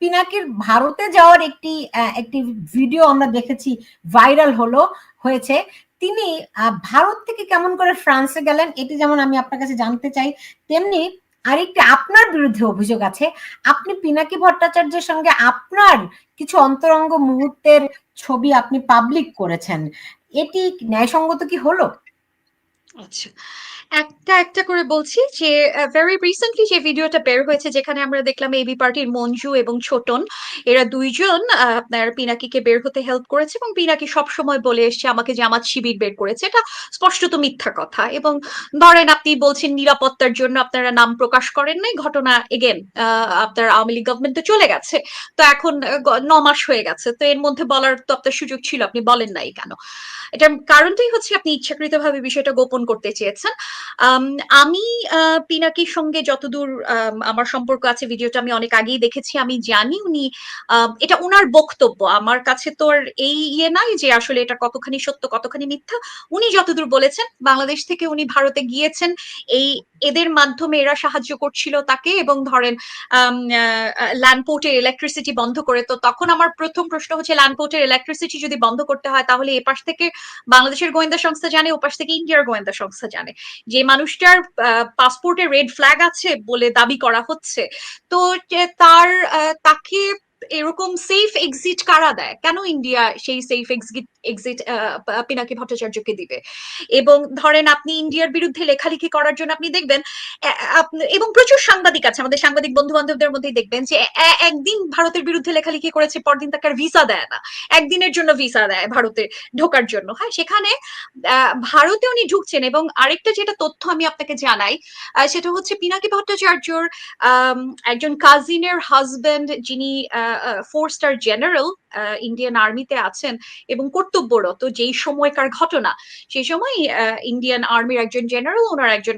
পিনাকির ভারতে যাওয়ার একটি একটি ভিডিও আমরা দেখেছি ভাইরাল হলো, হয়েছে। তিনি ভারত থেকে কেমন করে ফ্রান্সে গেলেন, এটি যেমন আমি আপনার কাছে জানতে চাই, তেমনি আরেকটি আপনার বিরুদ্ধে অভিযোগ আছে। আপনি পিনাকি ভট্টাচার্যের সঙ্গে আপনার কিছু অন্তরঙ্গ মুহূর্তের ছবি আপনি পাবলিক করেছেন। এটি ন্যায়সঙ্গত কি হলো? আচ্ছা একটা একটা করে বলছি যে ভেরি রিসেন্টলি যে ভিডিওটা বের হয়েছে যেখানে আমরা দেখলাম এবি পার্টির মঞ্জু এবং ছোটন, এরা দুইজন আপনার পিনাকিকে বের হতে হেল্প করেছে এবং পিনাকি সব সময় বলে এসছে, আমাকে জামাত শিবির বের করেছে, এটা স্পষ্টত মিথ্যা কথা। এবং ধরেন আপনি বলছেন নিরাপত্তার জন্য আপনারা নাম প্রকাশ করেন নাই, ঘটনা এগেন আপনার আওয়ামী লীগ গভর্নমেন্ট তো চলে গেছে। তো এখন ন মাস হয়ে গেছে, তো এর মধ্যে বলার তো আপনার সুযোগ ছিল, আপনি বলেন নাই কেন? এটার কারণটাই হচ্ছে আপনি ইচ্ছাকৃতভাবে বিষয়টা গোপন করতে চেয়েছেন। আমি পিনাকির সঙ্গে যতদূর আমার সম্পর্ক আছে, ভিডিওটা আমি অনেক আগেই দেখেছি, আমি জানি উনি এটা উনার বক্তব্য। আমার কাছে তো এই ইয়ে নাই যে আসলে এটা কতখানি সত্য, কতখানি মিথ্যা। উনি যতদূর বলেছেন, বাংলাদেশ থেকে উনি ভারতে গিয়েছেন, এই এদের মাধ্যমে এরা সাহায্য করছিল তাকে এবং ধরেন ল্যান্ডপোর্টের ইলেকট্রিসিটি বন্ধ করে, তো তখন আমার প্রথম প্রশ্ন হচ্ছে ল্যান্ডপোর্টের ইলেকট্রিসিটি যদি বন্ধ করতে হয়, তাহলে এপাশ থেকে বাংলাদেশের গোয়েন্দা সংস্থা জানে, ওপাশ থেকে ইন্ডিয়ার গোয়েন্দা সংস্থা জানে। যে মানুষটার পাসপোর্টে রেড ফ্ল্যাগ আছে বলে দাবি করা হচ্ছে। তো তার তাকে এরকম সেফ এক্সিট কারা দেয়? কেন ইন্ডিয়া সেই সেফ এক্সিট এক্সিট পিনাকি ভট্টাচার্যকে দিবে? এবং ধরেন আপনি ইন্ডিয়ার বিরুদ্ধে লেখালেখি করার জন্য আপনি দেখবেন এবং প্রচুর সাংবাদিক আছে, আমাদের সাংবাদিক বন্ধু বান্ধবদের মধ্যেই দেখবেন যে একদিন ভারতের বিরুদ্ধে লেখালেখি করেছে, পরদিন তাকে আর ভিসা দেয় না। একদিনের জন্য ভিসা দেয় ভারতে ঢোকার জন্য। হ্যাঁ সেখানে ভারতে উনি ঢুকছেন এবং আরেকটা যেটা তথ্য আমি আপনাকে জানাই সেটা হচ্ছে পিনাকি ভট্টাচার্যর একজন কাজিনের হাজবেন্ড যিনি ফোর স্টার জেনারেল ইন্ডিয়ান আর্মিতে আছেন এবং কর্তব্যরত যেই সময়কার ঘটনা, সেই সময় ইন্ডিয়ান আর্মির একজন জেনারেল ওনার একজন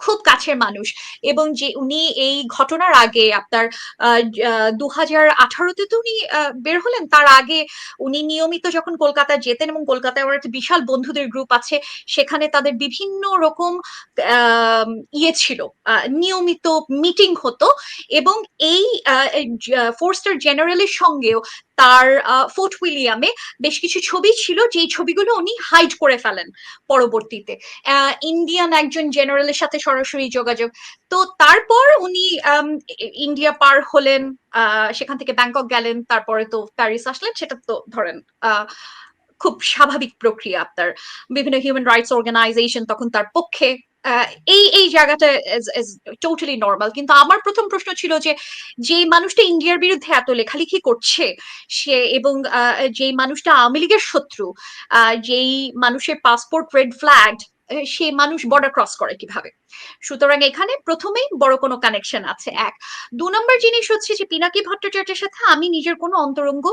খুব কাছের মানুষ এবং যে উনি এই ঘটনার আগে আপনার দু হাজার আঠারোতে তো উনি বের হলেন। তার আগে উনি নিয়মিত যখন কলকাতা যেতেন এবং কলকাতায় ওর একটা বিশাল বন্ধুদের গ্রুপ আছে, সেখানে তাদের বিভিন্ন রকম ইয়ে ছিল নিয়মিত মিটিং হতো এবং এই ফোর স্টার জেনারেলের সঙ্গেও তার ফোর্ট উইলিয়ামে বেশ কিছু ছবি ছিল, যেই ছবিগুলো উনি হাইড করে ফেলেন পরবর্তীতে। ইন্ডিয়ান একজন জেনারেলের সাথে সরাসরি যোগাযোগ। তো তারপর উনি ইন্ডিয়া পার হলেন সেখান থেকে ব্যাংকক গেলেন, তারপরে তো প্যারিস আসলেন, সেটা তো ধরেন খুব স্বাভাবিক প্রক্রিয়া আপনার। বিভিন্ন হিউম্যান রাইটস অর্গানাইজেশন তখন তার পক্ষে এই এই জায়গাটা টোটালি নর্মাল কিন্তু আমার প্রথম প্রশ্ন ছিল যে যে মানুষটা ইন্ডিয়ার বিরুদ্ধে এত লেখালেখি করছে, সে এবং যে মানুষটা আওয়ামী লীগের শত্রু যেই মানুষের পাসপোর্ট রেড ফ্ল্যাগ সে মানুষ বর্ডার ক্রস করে কীভাবে? সুতরাং এখানে প্রথমেই বড় কোনো কানেকশন আছে। এক, দু নম্বর জিনিস হচ্ছে যে পিনাকি ভট্টাচার্যের সাথে আমি নিজের কোনো অন্তরঙ্গ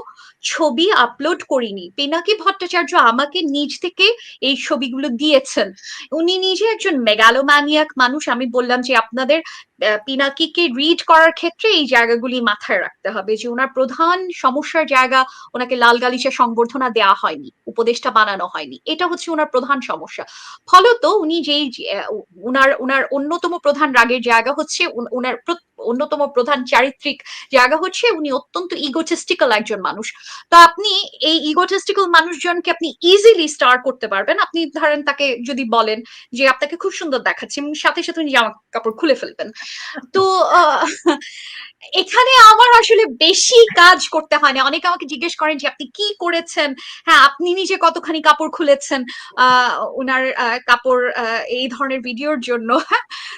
ছবি আপলোড করিনি। পিনাকি ভট্টাচার্য আমাকে নিজ থেকে এই ছবিগুলো দিয়েছেন। উনি নিজে একজন মেগালোম্যানিয়াক মানুষ। আমি বললাম যে আপনাদের পিনাকিকে রিড করার ক্ষেত্রে এই জায়গাগুলি মাথায় রাখতে হবে যে ওনার প্রধান সমস্যার জায়গা ওনাকে লাল গালিচা সংবর্ধনা দেওয়া হয়নি উপদেশটা বানানো হয়নি। এটা হচ্ছে ওনার প্রধান সমস্যা। ফলত উনি যেই উনার উনার অন্যতম প্রধান রাগের জায়গা হচ্ছে উনার অন্যতম প্রধান চারিত্রিক জায়গা হচ্ছে, উনি অত্যন্ত ইগোটিস্টিক্যাল একজন মানুষ। তো আপনি এই ইগোটিস্টিক্যাল মানুষজনকে আপনি ইজিলি স্টার করতে পারবেন। আপনি ধরেন তাকে যদি বলেন যে, আপনাকে খুব সুন্দর দেখাচ্ছে এবং সাথে সাথে উনি জামা কাপড় খুলে ফেলবেন। তো এখানে আমার আসলে বেশি কাজ করতে হয় না। অনেকে আমাকে জিজ্ঞেস করেন যে, আপনি কি করেছেন? হ্যাঁ আপনি নিজে কতখানি কাপড় খুলেছেন? আহ ওনার কাপড় এই ধরনের ভিডিওর জন্য।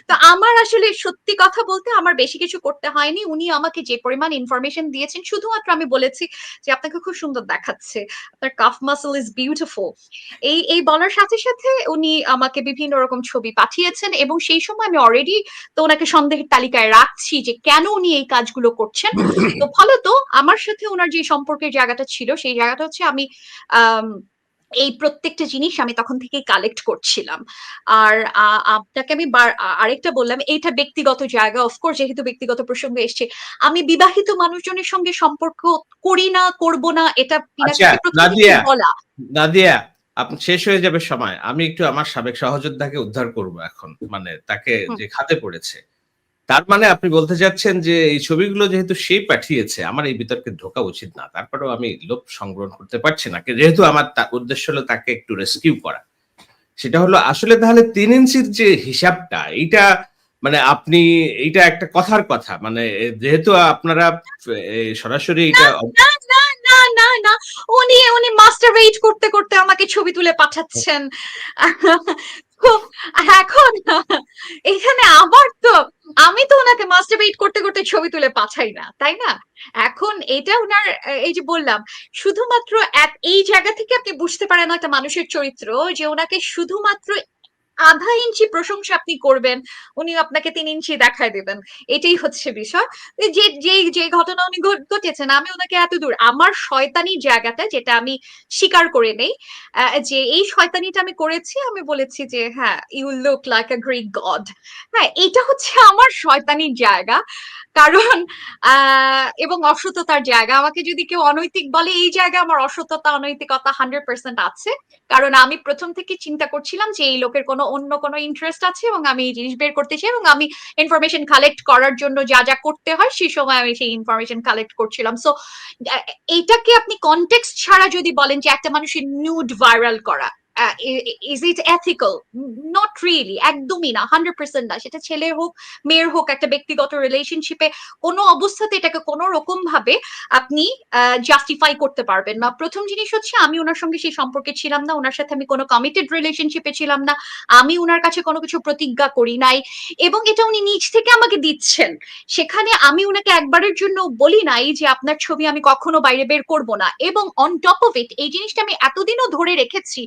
তো আমার আসলে সত্যি কথা বলতে আমার বেশি কিছু করতে হয়নি। উনি আমাকে যে পরিমাণ ইনফরমেশন দিয়েছেন, শুধুমাত্র আমি বলেছি যে আপনাকে খুব সুন্দর দেখাচ্ছে। আপনার কাফ মাসল ইজ বিউটিফুল এই এই বলার সাথে সাথে উনি আমাকে বিভিন্ন রকম ছবি পাঠিয়েছেন এবং সেই সময় আমি অলরেডি তো ওনাকে সন্দেহের তালিকায় রাখছি যে কেন উনি এই কাজগুলো করছেন। তো ফলত আমার সাথে ওনার যে সম্পর্কের জায়গাটা ছিল, সেই জায়গাটা হচ্ছে আমি আহ এই প্রত্যেকটা জিনিস আমি তখন থেকে কালেক্ট করছিলাম। আর আপনাকে আমি আরেকটা বললাম এইটা ব্যক্তিগত জায়গা। অফকোর্স যেহেতু ব্যক্তিগত প্রসঙ্গ এসছে আমি বিবাহিত মানুষজনের সঙ্গে সম্পর্ক করি না করব না এটা আচ্ছা, বলা। নাদিয়া আপনি শেষ হয়ে যাবে সময়। আমি একটু আমার সাবেক সহযোদ্ধাকে উদ্ধার করব এখন মানে তাকে যে খাতে পড়েছে। তার মানে আপনি বলতে চাচ্ছেন যে এই ছবিগুলো যেহেতু সে পাঠিয়েছে, আমার এই বিতর্কে ঢোকা উচিত না। তারপরেও আমি লোভ সংগ্রহ করতে পারছি না। যেহেতু আমার উদ্দেশ্য হলো তাকে একটু রেস্কিউ করা। সেটা হলো আসলে তাহলে তিন ইঞ্চির যে হিসাবটা, এইটা মানে আপনি, এইটা একটা কথার কথা। মানে যেহেতু আপনারা সরাসরি এটা না না না উনি উনি মাস্টার ওয়েট করতে করতে আমাকে ছবি তুলে পাঠাচ্ছেন। এখন এখানে আবার তো, আমি তো ওনাকে মাস্টার ওয়েট করতে করতে ছবি তুলে পাঠাই না, তাই না? এখন এটা ওনার, এই যে বললাম, শুধুমাত্র এক- এই জায়গা থেকে আপনি বুঝতে পারেন একটা মানুষের চরিত্র যে ওনাকে শুধুমাত্র আধা ইঞ্চি প্রশংসা আপনি করবেন উনি আপনাকে তিন ইঞ্চি দেখায় দেবেন। এটাই হচ্ছে বিষয়। যে যে যে ঘটনা উনি ঘট- ঘটেছেন আমি ওনাকে এত দূর, আমার শয়তানি জায়গাটা যেটা আমি স্বীকার করে নেই যে এই শয়তানিটা আমি করেছি, আমি বলেছি যে হ্যাঁ you look like a Greek god হ্যাঁ এটা হচ্ছে আমার শয়তানির জায়গা। কারণ এবং অসততার জায়গা। আমাকে যদি কেউ অনৈতিক বলে, এই জায়গা আমার অসততা, অনৈতিকতা হান্ড্রেড পার্সেন্ট আছে। কারণ আমি প্রথম থেকে চিন্তা করছিলাম যে, এই লোকের কোনো অন্য কোনো ইন্টারেস্ট আছে এবং আমি এই জিনিস বের করতে চাই এবং আমি ইনফরমেশন কালেক্ট করার জন্য যা যা করতে হয় সেই সময় আমি সেই ইনফরমেশন কালেক্ট করছিলাম। সো এইটাকে আপনি কনটেক্সট ছাড়া যদি বলেন যে একটা মানুষের নিউড ভাইরাল করা is it ethical not really একদমই না হান্ড্রেড পার্সেন্ট না। সেটা ছেলে হোক, মেয়ের হোক, একটা ব্যক্তিগত রিলেশনশিপে কোনো অবস্থাতে এটাকে কোনো রকম ভাবে আপনি জাস্টিফাই করতে পারবেন না। প্রথম জিনিস হচ্ছে, আমি ওনার সঙ্গে সেই সম্পর্কে ছিলাম না, ওনার সাথে আমি কোনো কমিটেড রিলেশনশিপে ছিলাম না, আমি ওনার কাছে কোনো কিছু প্রতিজ্ঞা করি নাই, এবং এটা উনি নিজ থেকে আমাকে দিচ্ছেন। সেখানে আমি ওনাকে একবারের জন্য বলি নাই যে, আপনার ছবি আমি কখনো বাইরে বের করব না। এবং অন টপ অফ ইট এই জিনিসটা আমি এতদিনও ধরে রেখেছি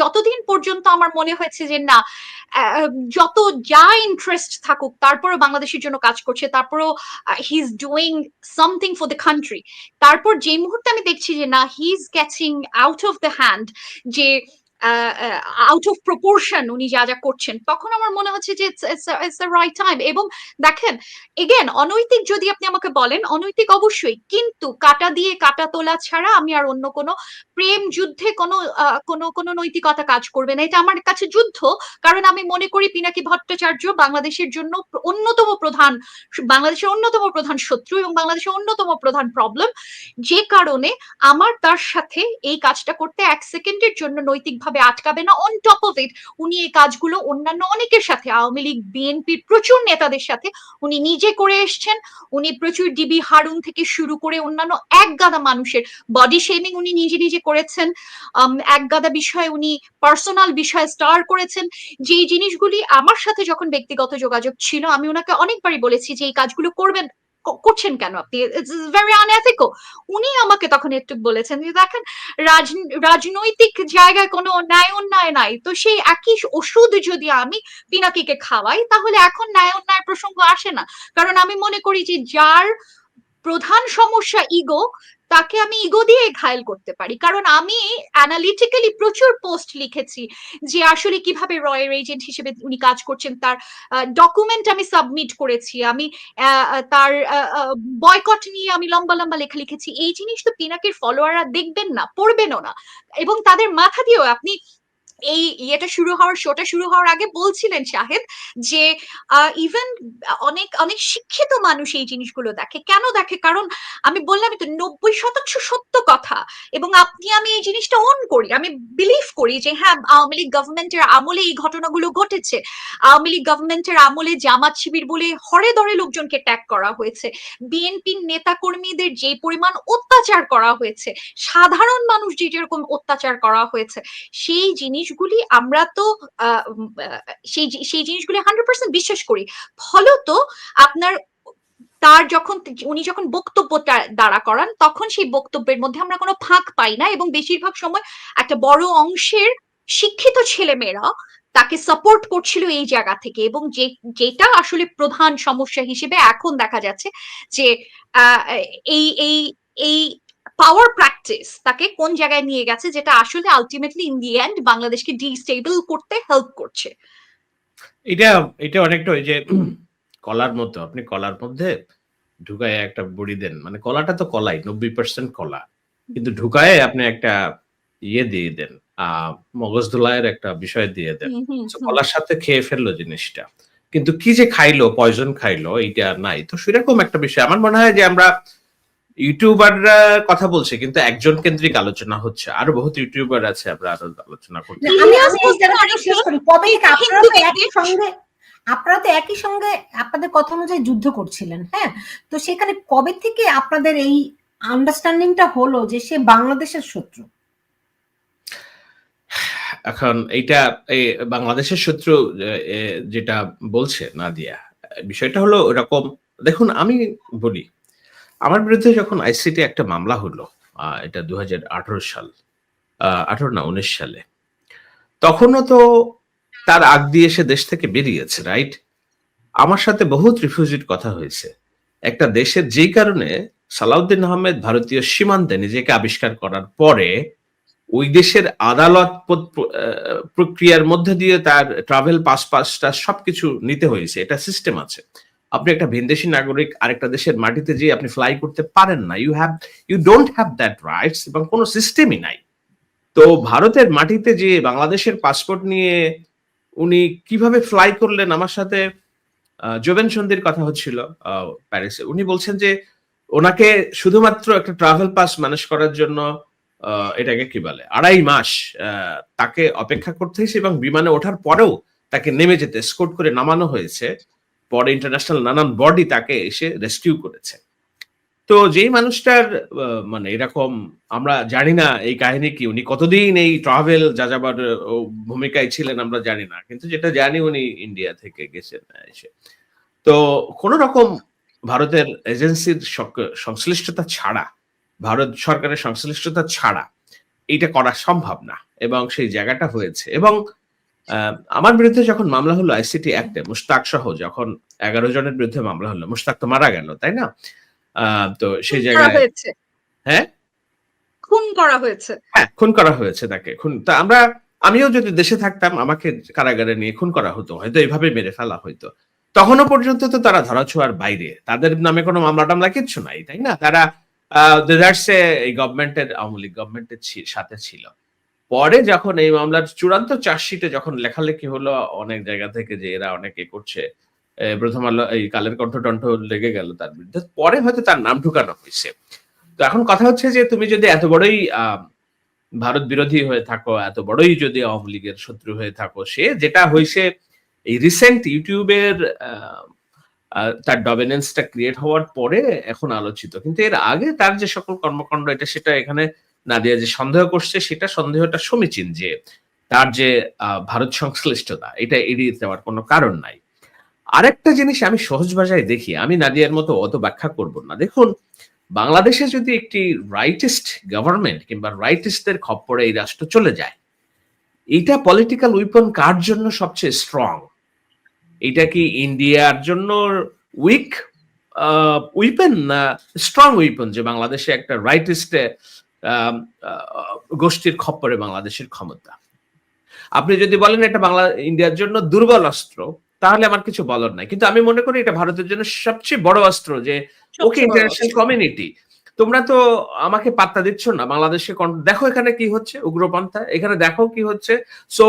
যতদিন পর্যন্ত আমার মনে হয়েছে যে না যত যা ইন্টারেস্ট থাকুক, তারপরও বাংলাদেশের জন্য কাজ করছে, তারপরও he is doing something for the country তারপর যে মুহূর্তে আমি দেখছি যে না he is getting out of the hand যে আউট অফ প্রপোর্শন উনি যা যা করছেন, তখন আমার মনে হচ্ছে যে ইটস রাইট টাইম এবং দেখেন এগেন অনৈতিক যদি আপনি আমাকে বলেন, অনৈতিক অবশ্যই, কিন্তু কাটা দিয়ে কাটা তোলা ছাড়া আমি আর অন্য কোনো প্রেম যুদ্ধে কোনো কোনো কোনো নৈতিকতা কাজ করবে না। এটা আমার কাছে যুদ্ধ, কারণ আমি মনে করি পিনাকি ভট্টাচার্য বাংলাদেশের জন্য অন্যতম প্রধান, বাংলাদেশের অন্যতম প্রধান শত্রু এবং বাংলাদেশের অন্যতম প্রধান প্রবলেম যে কারণে আমার তার সাথে এই কাজটা করতে এক সেকেন্ডের জন্য নৈতিকভাবে আটকাবে না। অন টপ অফ ইট উনি এই কাজগুলো অন্যান্য অনেকের সাথে, আওয়ামী লীগ, বিএনপির প্রচুর নেতাদের সাথে উনি নিজে করে এসছেন। উনি প্রচুর ডিবি হারুন থেকে শুরু করে অন্যান্য এক গাদা মানুষের বডি শেমিং উনি নিজে নিজে করেছেন। এক গাদা বিষয়ে উনি পার্সোনাল বিষয়ে স্টার করেছেন। যেই জিনিসগুলি আমার সাথে যখন ব্যক্তিগত যোগাযোগ ছিল, আমি ওনাকে অনেকবারই বলেছি যে এই কাজগুলো করবেন করছেন কেন আপনি? ভেরি আনএথিক্যাল উনি আমাকে তখন একটু বলেছেন যে, দেখেন, রাজ, রাজনৈতিক জায়গায় কোনো ন্যায় অন্যায় নাই। তো সেই একই ওষুধ যদি আমি পিনাকিকে খাওয়াই, তাহলে এখন ন্যায় অন্যায় প্রসঙ্গ আসে না। কারণ আমি মনে করি যে, যার প্রধান সমস্যা ইগো তাকে আমি ইগো দিয়ে ঘায়ল করতে পারি। কারণ আমি অ্যানালিটিক্যালি প্রচুর পোস্ট লিখেছি যে আসলে কীভাবে রয়ের এজেন্ট হিসেবে উনি কাজ করছেন, তার ডকুমেন্ট আমি সাবমিট করেছি, আমি তার বয়কট নিয়ে আমি লম্বা লম্বা লেখা লিখেছি। এই জিনিস তো পিনাকের ফলোয়াররা দেখবেন না, পড়বেনও না। এবং তাদের মাথা দিয়েও আপনি এই ইয়েটা শুরু হওয়ার শোটা শুরু হওয়ার আগে বলছিলেন শাহেদ যে ইভেন অনেক অনেক শিক্ষিত মানুষ এই জিনিসগুলো দেখে। কেন দেখে? কারণ আমি বললামই তো নব্বই শতাংশ সত্য কথা এবং আপনি, আমি এই জিনিসটা অন করি। আমি বিলিভ করি যে হ্যাঁ আওয়ামী লীগ গভর্নমেন্টের আমলে এই ঘটনাগুলো ঘটেছে। আওয়ামী লীগ গভর্নমেন্টের আমলে জামাত শিবির বলে হরে দরে লোকজনকে ট্যাগ করা হয়েছে। বিএনপির নেতা কর্মীদের যে পরিমাণ অত্যাচার করা হয়েছে, সাধারণ মানুষ যে যেরকম অত্যাচার করা হয়েছে, সেই জিনিসগুলি আমরা তো সেই সেই জিনিসগুলি হান্ড্রেড পার্সেন্ট বিশ্বাস করি। ফলত আপনার, তার যখন, উনি যখন বক্তব্যটা দ্বারা করান, তখন সেই বক্তব্যের মধ্যে আমরা কোনো ফাঁক পাই না এবং বেশিরভাগ সময় একটা বড় অংশের শিক্ষিত ছেলেমেয়েরা তাকে সাপোর্ট করছিল এই জায়গা থেকে এবং যে, যেটা আসলে প্রধান সমস্যা হিসেবে এখন দেখা যাচ্ছে যে এই এই এই পাওয়ার প্র্যাকটিস তাকে কোন জায়গায় নিয়ে গেছে যেটা আসলে আলটিমেটলি ইন দি এন্ড বাংলাদেশকে ডিস্টেবল করতে হেল্প করছে? এটা এটা অনেকটা ওই যে কলার মতো আপনি কলার মধ্যে ঢুকায় একটা বড়ি দেন। মানে কলাটা তো কলাই নব্বই পার্সেন্ট কলা। কিন্তু ঢুকায় আপনি একটা ইয়ে দিয়ে দেন আহ মগজ ধোলাইয়ের একটা বিষয় দিয়ে দেন। কলার সাথে খেয়ে ফেলল জিনিসটা। কিন্তু কি যে খাইলো পয়জন খাইলো এইটা নাই। তো সেরকম একটা বিষয়। আমার মনে হয় যে আমরা ইউটিউবাররা কথা বলছে কিন্তু একজন কেন্দ্রিক আলোচনা হচ্ছে। আরও বহুত ইউটিউবার আছে আমরা আরও আলোচনা করতে না, আমি ইলিয়াস আমি এই হোসেন জায়গাটা শেষ করি। আপনারা তো একই সঙ্গে আপনারা তো একই সঙ্গে আপনাদের কথা অনুযায়ী যুদ্ধ করছিলেন হ্যাঁ? তো সেখানে কবে থেকে আপনাদের এই আন্ডারস্ট্যান্ডিংটা হলো যে সে বাংলাদেশের শত্রু? এখন এইটা এই বাংলাদেশের শত্রু যেটা বলছে নাদিয়া বিষয়টা হলো এরকম দেখুন আমি বলি আমার বিরুদ্ধে যখন আইসিটি একটা মামলা হলো এটা দুহাজার আঠেরো সাল আঠারো না, উনিশ সালে, তখনও তো তার আগ দিয়ে সে দেশ থেকে বেরিয়েছে রাইট আমার সাথে বহুত রিফিউজির কথা হয়েছে। একটা দেশের যেই কারণে সালাউদ্দিন আহমেদ ভারতীয় সীমান্তে নিজেকে আবিষ্কার করার পরে, ওই দেশের আদালত প্রক্রিয়ার মধ্যে দিয়ে তার ট্রাভেল পাস পাসটা সবকিছু নিতে হয়েছে, এটা সিস্টেম আছে। আপনি একটা ভিনদেশী নাগরিক আরেকটা দেশের মাটিতে যেয়ে আপনি ফ্লাই করতে পারেন না। You have you don't have that rights এবং কোনো সিস্টেমই নাই। তো ভারতের মাটিতে যে বাংলাদেশের পাসপোর্ট নিয়ে উনি কীভাবে ফ্লাই করলেন আমার সাথে জোবেন সন্ধির কথা হচ্ছিল প্যারিসে উনি বলছেন যে ওনাকে শুধুমাত্র একটা ট্রাভেল পাস ম্যানেজ করার জন্য এটাকে কি বলে, আড়াই মাস তাকে অপেক্ষা করতে হয়েছে এবং বিমানে ওঠার পরেও তাকে নেমে যেতে স্কোট করে নামানো হয়েছে। পরে ইন্টারন্যাশনাল নানান বডি তাকে এসে রেস্কিউ করেছে। তো যেই মানুষটার মানে এরকম আমরা জানি না এই কাহিনী কি উনি কতদিন এই ট্রাভেল যাযাবার ও, ভূমিকায় ছিলেন আমরা জানি না কিন্তু যেটা জানি উনি ইন্ডিয়া থেকে গেছেন এসে। তো কোন রকম ভারতের এজেন্সির সংশ্লিষ্টতা ছাড়া ভারত সরকারের সংশ্লিষ্টতা ছাড়া এটা করা সম্ভব না এবং সেই জায়গাটা হয়েছে। এবং আমার বিরুদ্ধে যখন মামলা হলো আইসিটি অ্যাক্টে মুশতাক সহ যখন এগারো জনের বিরুদ্ধে মামলা হলো মুশতাক তো মারা গেল তাই না? তো সেই জায়গায় হ্যাঁ? খুন করা হয়েছে। হ্যাঁ খুন করা হয়েছে তাকে খুন তা আমরা আমিও যদি দেশে থাকতাম আমাকে কারাগারে নিয়ে খুন করা হতো হয়তো এইভাবে মেরে ফেলা হয়তো। তখনও পর্যন্ত তো তারা ধরাছোঁয়ার বাইরে তাদের নামে কোনো মামলা টামলা কিচ্ছু নাই তাই না? তারা দেদার্সে এই গভর্নমেন্টের আওয়ামী লীগ গভর্নমেন্টের সাথে ছিল। পরে যখন এই মামলার চূড়ান্ত চার্জশিটে যখন লেখালেখি হলো, অনেক জায়গা থেকে যে এরা অনেকে করছে প্রথম আলো, এই কালের কণ্ঠ লেগে গেল তার বিরুদ্ধে। পরে হয়তো তার নাম ঢুকানো হয়েছে। তো এখন কথা হচ্ছে যে তুমি যদি এত বড়ই ভারত বিরোধী হয়ে থাকো, এত বড়ই যদি আওয়ামী লীগের শত্রু হয়ে থাকো, সে যেটা হয়েছে, এই রিসেন্ট ইউটিউবের তার ডমিনেন্সটা ক্রিয়েট হওয়ার পরে এখন আলোচিত। কিন্তু এর আগে তার যে সকল কর্মকাণ্ড, এটা সেটা এখানে নাদিয়া যে সন্দেহ করছে, সেটা সন্দেহটা সমীচীন যে তার যে ভারত সংশ্লিষ্টতা, এটা এড়িয়ে যাওয়ার কোনো কারণ নাই। আরেকটা জিনিস আমি সহজ ভাষায় দেখি, আমি নাদিয়ার মতো অত ব্যাখ্যা করব না। দেখুন, বাংলাদেশে যদি একটি রাইটিস্ট গভর্নমেন্ট কিংবা রাইটিস্টদের খপ্পরে এই রাষ্ট্র চলে যায়, এটা পলিটিক্যাল উইপন কার জন্য সবচেয়ে স্ট্রং এটা কি ইন্ডিয়ার জন্য উইক উইপেন না স্ট্রং উইপন যে বাংলাদেশে একটা রাইটিস্ট গোষ্ঠীর খপ্পরে বাংলাদেশের ক্ষমতা। আপনি যদি বলেন এটা বাংলা ইন্ডিয়ার জন্য দুর্বল অস্ত্র তাহলে আমার কিছু বলার নাই। কিন্তু আমি মনে করি এটা ভারতের জন্য সবচেয়ে বড় অস্ত্র যে ওকে ইন্টারন্যাশনাল কমিউনিটি তোমরা তো আমাকে পাত্তা দিচ্ছ না বাংলাদেশে দেখো এখানে কি হচ্ছে উগ্রপন্থা এখানে দেখো কি হচ্ছে। সো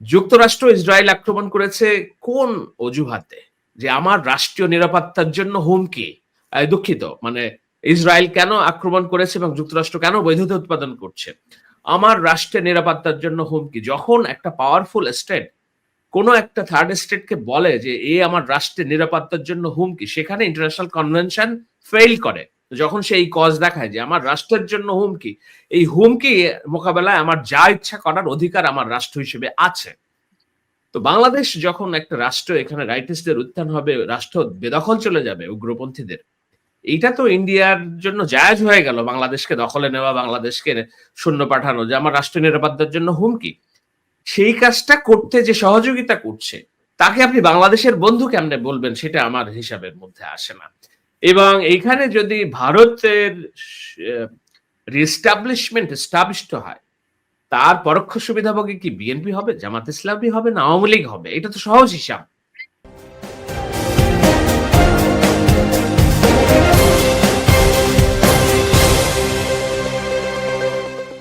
যুক্তরাষ্ট্র ইসরায়েল আক্রমণ করেছে কোন অজুহাতে? যে আমার রাষ্ট্রীয় নিরাপত্তার জন্য হুমকি দুঃখিত মানে ইসরায়েল কেন আক্রমণ করেছে এবং যুক্তরাষ্ট্র কেন বৈধতা উৎপাদন করছে? আমার রাষ্ট্রের নিরাপত্তার জন্য হুমকি। যখন একটা পাওয়ারফুল স্টেট কোন একটা থার্ড স্টেটকে বলে যে, এ আমার রাষ্ট্রের নিরাপত্তার জন্য হুমকি, সেখানে ইন্টারন্যাশনাল কনভেনশন ফেল করে। যখন সেই কজ দেখায় যে, আমার রাষ্ট্রের জন্য হুমকি, এই হুমকি মোকাবেলায় আমার যা ইচ্ছা করার অধিকার আমার রাষ্ট্র হিসেবে আছে। তো বাংলাদেশ যখন একটা রাষ্ট্র এখানে রাইটিস্টদের উত্থান হবে, রাষ্ট্র বেদখল চলে যাবে উগ্রপন্থীদের এইটা তো ইন্ডিয়ার জন্য জায়জ হয়ে গেল, বাংলাদেশকে দখলে নেওয়া, বাংলাদেশকে শূন্য পাঠানো, যে আমার রাষ্ট্র নিরাপত্তার জন্য হুমকি। সেই কাজটা করতে যে সহযোগিতা করছে, তাকে আপনি বাংলাদেশের বন্ধু কেমনে বলবেন সেটা আমার হিসাবের মধ্যে আসে না। এবং এইখানে যদি ভারতের রিস্টাবলিশমেন্ট এস্টাবলিশড হয়, তার পরোক্ষ সুবিধাভোগী কি বিএনপি হবে, জামাত ইসলামী হবে না আওয়ামী লীগ হবে? এটা তো সহজ হিসাব।